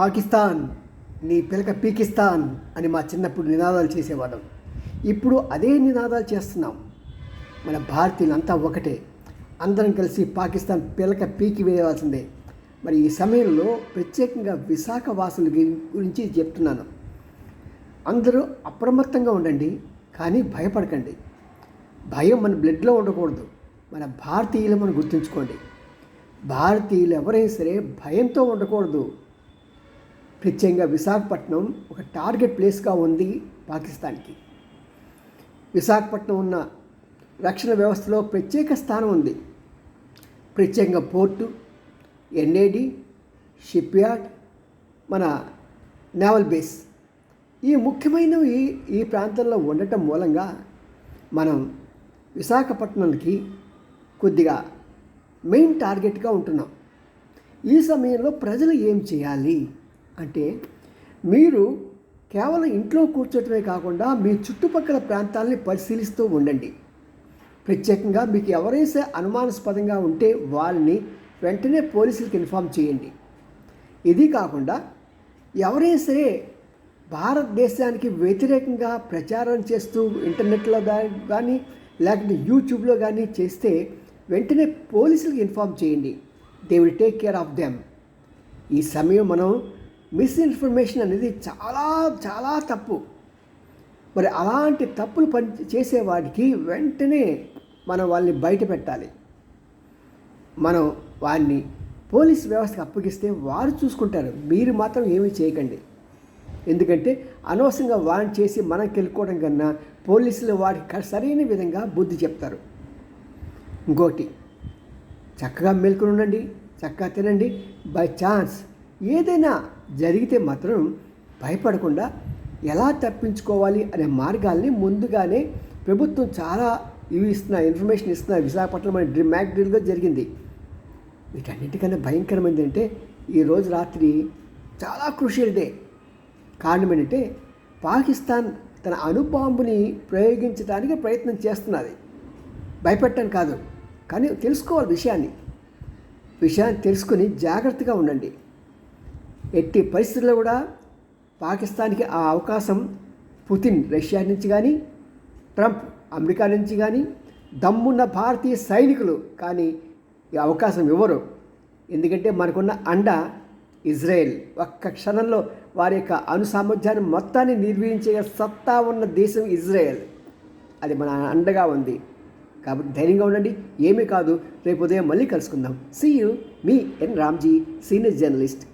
పాకిస్తాన్ నీ పిలక పీకిస్తాన్ అని మా చిన్నప్పుడు నినాదాలు చేసేవాళ్ళం. ఇప్పుడు అదే నినాదాలు చేస్తున్నాం. మన భారతీయులంతా ఒకటే. అందరం కలిసి పాకిస్తాన్ పిలక పీకి వేయవలసిందే. మరి ఈ సమయంలో ప్రత్యేకంగా విశాఖ వాసుల గురించి చెప్తున్నాను. అందరూ అప్రమత్తంగా ఉండండి కానీ భయపడకండి. భయం మన బ్లడ్లో ఉండకూడదు. మన భారతీయులు మనం గుర్తుంచుకోండి. భారతీయులు ఎవరైనా సరే భయంతో ఉండకూడదు. ప్రత్యేకంగా విశాఖపట్నం ఒక టార్గెట్ ప్లేస్గా ఉంది పాకిస్తాన్కి. విశాఖపట్నం ఉన్న రక్షణ వ్యవస్థలో ప్రత్యేక స్థానం ఉంది. ప్రత్యేకంగా పోర్టు ఎన్ఏడి షిప్ యార్డ్ మన నేవల్ బేస్. ఈ ముఖ్యమైనవి ఈ ప్రాంతంలో ఉండటం మూలంగా మనం విశాఖపట్నంకి కొద్దిగా మెయిన్ టార్గెట్గా ఉంటున్నాం. ఈ సమయంలో ప్రజలు ఏం చేయాలి? అంటే మీరు కేవలం ఇంట్లో కూర్చోటమే కాకుండా మీ చుట్టుపక్కల ప్రాంతాలని పరిశీలిస్తూ ఉండండి. ప్రత్యేకంగా మీకు ఎవరైతే అనుమానాస్పదంగా ఉంటే వాళ్ళని వెంటనే పోలీసులకు ఇన్ఫామ్ చేయండి. ఇది కాకుండా ఎవరైనా సరే భారతదేశానికి వ్యతిరేకంగా ప్రచారం చేస్తూ ఇంటర్నెట్లో కానీ లేకపోతే యూట్యూబ్లో కానీ చేస్తే వెంటనే పోలీసులకు ఇన్ఫామ్ చేయండి. They will take care of them ఈ సమయం మనం మిస్ఇన్ఫర్మేషన్ అనేది చాలా చాలా తప్పు. మరి అలాంటి తప్పులు పని చేసేవాడికి వెంటనే మనం వాళ్ళని బయట పెట్టాలి. మనం వాడిని పోలీస్ వ్యవస్థకు అప్పగిస్తే వారు చూసుకుంటారు. మీరు మాత్రం ఏమీ చేయకండి. ఎందుకంటే అనవసరంగా వారిని చేసి మనం కెలుక్కోవడం కన్నా పోలీసులు వాడికి సరైన విధంగా బుద్ధి చెప్తారు. ఇంకోటి చక్కగా మేల్కొని ఉండండి చక్కగా తినండి. By chance. ఏదైనా జరిగితే మాత్రం భయపడకుండా ఎలా తప్పించుకోవాలి అనే మార్గాల్ని ముందుగానే ప్రభుత్వం చాలా ఇవి ఇస్తున్న ఇన్ఫర్మేషన్ ఇస్తున్న విశాఖపట్నం అనే డ్రీ మ్యాక్ డ్రిల్గా జరిగింది. వీటన్నిటికన్నా భయంకరమైనది అంటే ఈరోజు రాత్రి చాలా క్రూషియల్ డే. కారణం ఏంటంటే పాకిస్తాన్ తన అణుబాంబుని ప్రయోగించడానికి ప్రయత్నం చేస్తున్నది. భయపెట్టని కాదు కానీ తెలుసుకోవాలి విషయాన్ని. విషయాన్ని తెలుసుకుని జాగ్రత్తగా ఉండండి. ఎట్టి పరిస్థితుల్లో కూడా పాకిస్తాన్కి ఆ అవకాశం పుతిన్ రష్యా నుంచి కానీ ట్రంప్ అమెరికా నుంచి కానీ దమ్మున్న భారతీయ సైనికులు కానీ ఈ అవకాశం ఇవ్వరు. ఎందుకంటే మనకున్న అండ ఇజ్రాయెల్. ఒక్క క్షణంలో వారి యొక్క అణు సామర్థ్యాన్ని మొత్తాన్ని నిర్వహించే సత్తా ఉన్న దేశం ఇజ్రాయెల్. అది మన అండగా ఉంది. కాబట్టి ధైర్యంగా ఉండండి. ఏమీ కాదు. రేపు ఉదయం మళ్ళీ కలుసుకుందాం. సీ యూ మీ ఎన్ రామ్జీ సీనియర్ జర్నలిస్ట్.